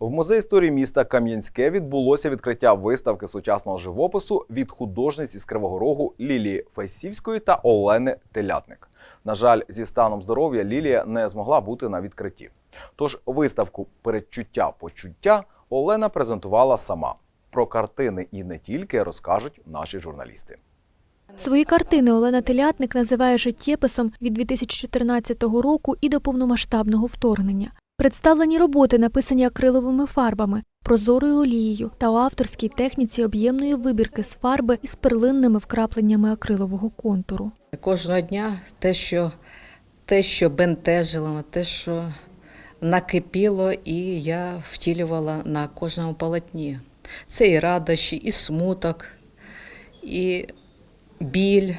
В музеї історії міста Кам'янське відбулося відкриття виставки сучасного живопису від художниць із Кривого Рогу Лілії Файсівської та Олени Телятник. На жаль, зі станом здоров'я Лілія не змогла бути на відкритті. Тож виставку Передчуття почуття Олена презентувала сама. Про картини і не тільки розкажуть наші журналісти. Свої картини Олена Телятник називає життєписом від 2014 року і до повномасштабного вторгнення. Представлені роботи написані акриловими фарбами, прозорою олією та у авторській техніці об'ємної вибірки з фарби із перлинними вкрапленнями акрилового контуру. Кожного дня те, що, те, що бентежило, те, що накипіло, і я втілювала на кожному полотні. Це і радощі, і смуток, і біль,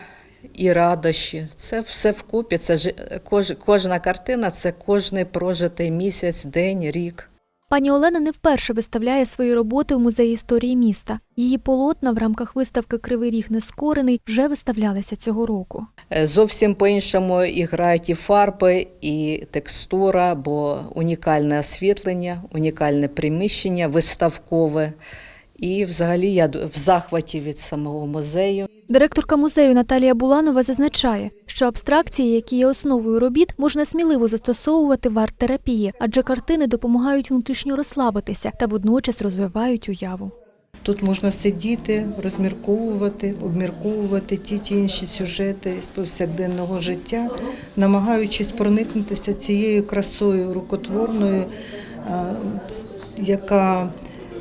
і радощі. Це все вкупі. Це жи- кож, кожна картина це кожний прожитий місяць, день, рік. Пані Олена не вперше виставляє свої роботи у музеї історії міста. Її полотна в рамках виставки Кривий ріг нескорений вже виставлялися цього року. Е, Зовсім по-іншому і грають і фарби, і текстура, бо унікальне освітлення, унікальне приміщення, виставкове. І взагалі я в захваті від самого музею. Директорка музею Наталія Буланова зазначає, що абстракції, які є основою робіт, можна сміливо застосовувати в арт-терапії, адже картини допомагають внутрішньо розслабитися та водночас розвивають уяву. Тут можна сидіти, розмірковувати, обмірковувати ті ті інші сюжети з повсякденного життя, намагаючись проникнутися цією красою рукотворною, яка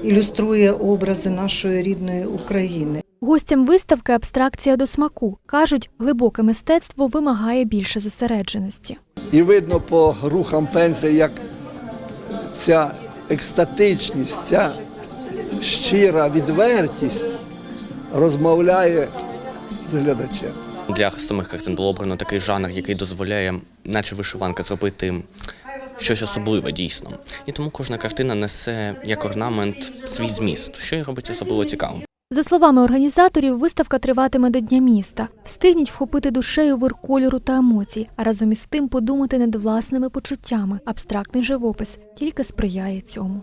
ілюструє образи нашої рідної України. Гостям виставки абстракція до смаку кажуть, глибоке мистецтво вимагає більше зосередженості. І видно по рухам пензля, як ця екстатичність, ця щира відвертість розмовляє з глядачем. Для самих картин було обрано такий жанр, який дозволяє, наче вишиванка, зробити щось особливе дійсно. І тому кожна картина несе як орнамент свій зміст, що й робить особливо цікавим. За словами організаторів, виставка триватиме до Дня міста. Встигніть вхопити душею вир кольору та емоцій, а разом із тим подумати над власними почуттями. Абстрактний живопис тільки сприяє цьому.